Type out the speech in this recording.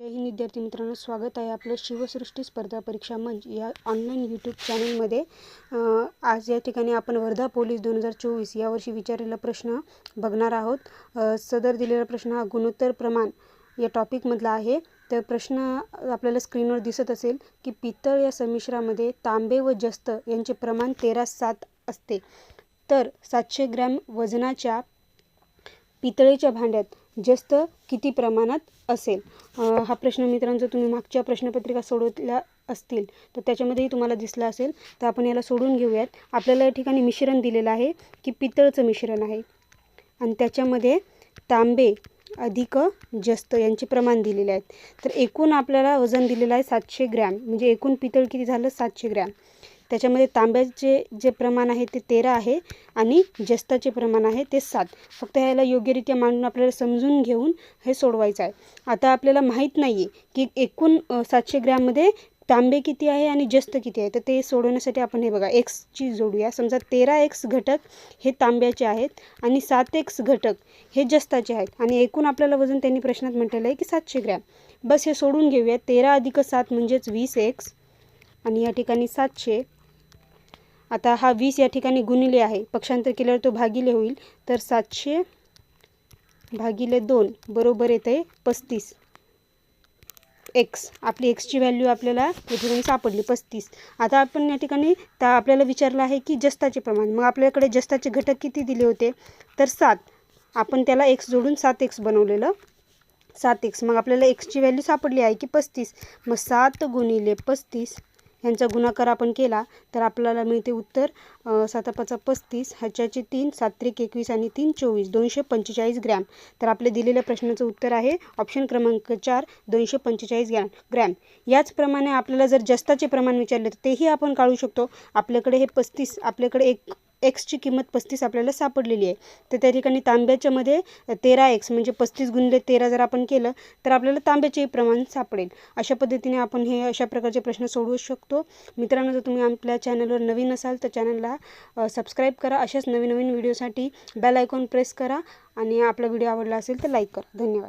जय हिंद विद्यार्थी मित्रांनो. स्वागत आहे आपलं शिवसृष्टी स्पर्धा परीक्षा मंच या ऑनलाईन यूट्यूब चॅनलमध्ये आज या ठिकाणी आपण वर्धा पोलीस दोन हजार चोवीस यावर्षी विचारलेला प्रश्न बघणार आहोत. सदर दिलेला प्रश्न हा गुणोत्तर प्रमाण या टॉपिकमधला आहे. तर प्रश्न आपल्याला स्क्रीनवर दिसत असेल की पितळ या संमिश्रामध्ये तांबे व जस्त यांचे प्रमाण तेरा सात असते. तर सातशे ग्रॅम वजनाच्या पितळेच्या भांड्यात जास्त किती प्रमाणात असेल? हा प्रश्न मित्रांनो तुम्ही मागच्या प्रश्नपत्रिका सोडवल्या असतील तर त्याच्यामध्येही तुम्हाला दिसला असेल तर आपण याला सोडून घेऊयात. आपल्याला या ठिकाणी मिश्रण दिलेलं आहे की पितळचं मिश्रण आहे. आणि त्याच्यामध्ये तांबे अधिक जस्त यांचे प्रमाण दिलेले आहेत. तर एकूण आपल्याला वजन दिलेलं आहे सातशे ग्रॅम. म्हणजे एकूण पितळ किती झालं? सातशे ग्रॅम. त्याच्यामध्ये तांब्याचे जे प्रमाण आहे ते तेरा आहे आणि जस्ताचे प्रमाण आहे ते सात. फक्त ह्याला योग्यरित्या मांडून आपल्याला समजून घेऊन हे सोडवायचं आहे. आता आपल्याला माहीत नाही आहे की एकूण सातशे ग्रॅममध्ये तांबे किती आहे आणि जस्त किती आहे. तर ते सोडवण्यासाठी आपण हे बघा एक्सची जोडूया. समजा तेरा एक्स घटक हे तांब्याचे आहेत आणि सात एक्स घटक हे जस्ताचे आहेत. आणि एकूण आपल्याला वजन त्यांनी प्रश्नात म्हटलेलं आहे की सातशे ग्रॅम. बस हे सोडून घेऊया. तेरा अधिक सात म्हणजेच वीस एक्स आणि या ठिकाणी सातशे. आता हा वीस या ठिकाणी गुणिले आहे. पक्षांतर केल्यावर तो भागिले होईल. तर सातशे भागिले दोन बरोबर येते पस्तीस. एक्स आपली एक्सची व्हॅल्यू आपल्याला या ठिकाणी सापडली पस्तीस. आता आपण या ठिकाणी त्या आपल्याला विचारलं आहे की जस्ताचे प्रमाण. मग आपल्याकडे जस्ताचे घटक किती दिले होते? तर सात. आपण त्याला एक्स जोडून सात एक्स बनवलेलं. सात एक्स मग आपल्याला एक्सची व्हॅल्यू सापडली आहे की पस्तीस. मग सात गुणिले पस्तीस. ह्यांचा गुणाकार आपण केला तर आपल्याला मिळते उत्तर अ, सातापाचा पस्तीस ह्याच्याचे तीन सात त्रिक एकवीस आणि तीन चोवीस दोनशे पंचेचाळीस ग्रॅम. तर आपल्या दिलेल्या प्रश्नाचं उत्तर आहे ऑप्शन क्रमांक चार दोनशे पंचेचाळीस ग्रॅम ग्रॅम. याचप्रमाणे आपल्याला जर जस्ताचे प्रमाण विचारले तर तेही आपण काढू शकतो. आपल्याकडे हे पस्तीस आपल्याकडे एक एक्सची किंमत पस्तीस आपल्याला सापडलेली आहे. तर त्या ठिकाणी तांब्याच्यामध्ये तेरा एक्स म्हणजे पस्तीस गुणले तेरा जर आपण केलं तर आपल्याला तांब्याचेही प्रमाण सापडेल. अशा पद्धतीने आपण हे अशा प्रकारचे प्रश्न सोडवू शकतो. मित्रांनो जर तुम्ही आपल्या चॅनलवर नवीन असाल तर चॅनलला सबस्क्राईब करा. अशाच नवीन नवीन व्हिडिओसाठी बेल आयकॉन प्रेस करा. आणि आपला व्हिडिओ आवडला असेल तर लाईक करा. धन्यवाद.